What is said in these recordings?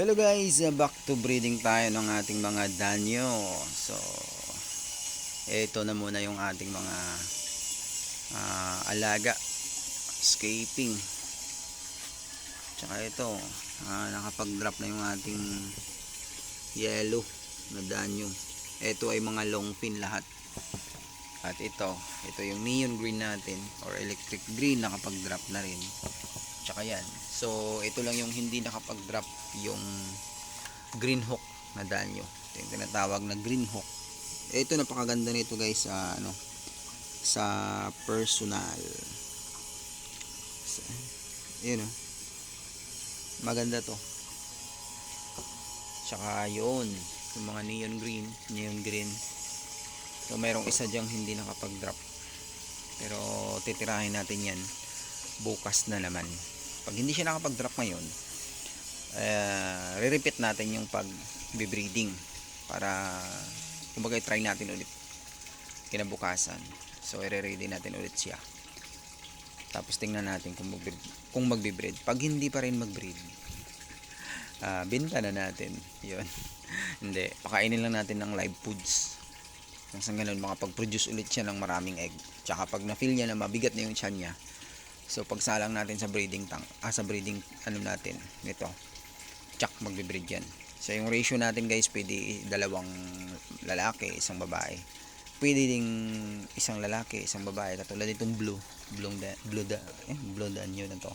Hello guys, uh, back to breeding tayo ng ating mga danyo. So, ito na muna yung ating mga ah, alaga, escaping. Tsaka ito, ah, nakapag-drop na yung ating yellow na danyo. Ito ay mga long fin lahat. At ito, ito yung neon green natin or electric green nakapag-drop na rin. Tsaka yan. So, ito lang yung hindi nakapag-drop yung green hook na danyo. Ito yung tinatawag na green hook. Ito napakaganda nito guys sa ano sa personal. Sa, oh. Maganda to. Tsaka yun, yung mga neon green, neon green. So, merong isa diyang hindi nakapag-drop. Pero, titirahin natin yan bukas na naman. Pag hindi siya nakapag-drop ngayon, uh, re-repeat natin yung pag-breeding para kumbaga try natin ulit kinabukasan. So, i-ready natin ulit siya. Tapos tingnan natin kung mag kung magbe-breed. Pag hindi pa rin mag-breed, ah binta na natin. 'Yon. hindi, pakainin lang natin ng live foods. Nang sa ganun, makapag-produce ulit siya ng maraming egg. Tsaka pag na-feel niya na mabigat na yung tiyan niya, So pagsalang natin sa breeding tank, ah, sa breeding ano natin, nito. Tsak magbe-breed yan. So yung ratio natin guys, pwede dalawang lalaki, isang babae. Pwede ding isang lalaki, isang babae. Katulad itong blue, blue da, blue da, eh, blue danyo na to.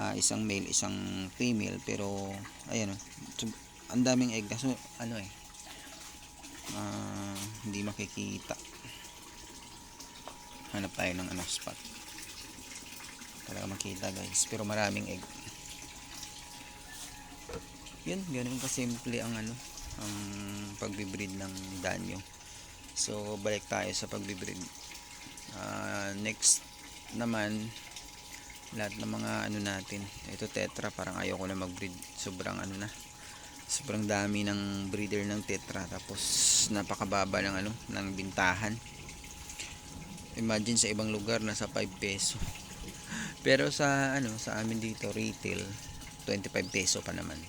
Ah, isang male, isang female, pero ayan oh. So, ang daming egg kaso ano eh. Ah, hindi makikita. Hanap tayo ng ano spot talaga makita guys. Pero maraming egg. Yun ganun kasimple ang ano ang pagbibreed ng danyo. So balik tayo sa pagbibreed. Uh, next naman lahat ng mga ano natin. Ito tetra. Parang ayoko na magbreed. Sobrang ano na. Sobrang dami ng breeder ng tetra. Tapos napakababa ng ano ng bintahan. Imagine sa ibang lugar nasa 5 peso pero sa ano sa amin dito retail 25 peso pa naman.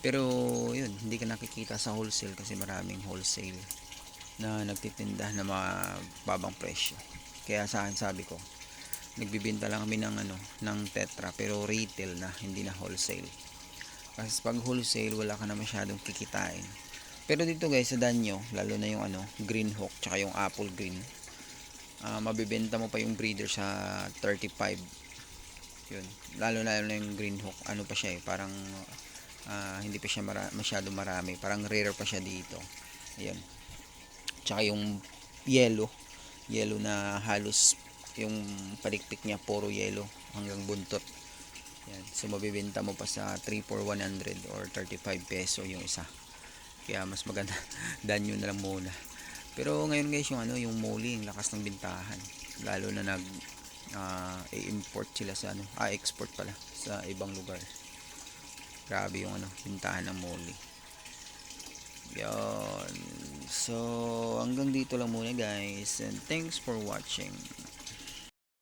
Pero yun, hindi ka nakikita sa wholesale kasi maraming wholesale na nagtitinda na mga babang presyo. Kaya sa akin sabi ko, nagbibenta lang kami ng ano, ng tetra pero retail na, hindi na wholesale. Kasi pag wholesale, wala ka na masyadong kikitain. Pero dito guys, sa danyo, lalo na yung ano, green hawk, tsaka yung apple green, uh, mabibenta mo pa yung breeder sa 35 yun. Lalo na yung green hook ano pa siya eh parang uh, hindi pa siya mara masyado marami. Parang rare pa siya dito. Ayan tsaka yung yellow yellow na halos yung palikpik niya puro yellow hanggang buntot. Yan. So mabibenta mo pa sa 3 for 100 or 35 peso yung isa. Kaya mas maganda danyo na lang muna. Pero ngayon guys yung ano yung muli yung lakas ng bintahan. Lalo na nag uh, i-import sila sa ano, ah, export pala sa ibang lugar. Grabe yung ano, bintahan ng moli. Yan. So, hanggang dito lang muna guys. And thanks for watching.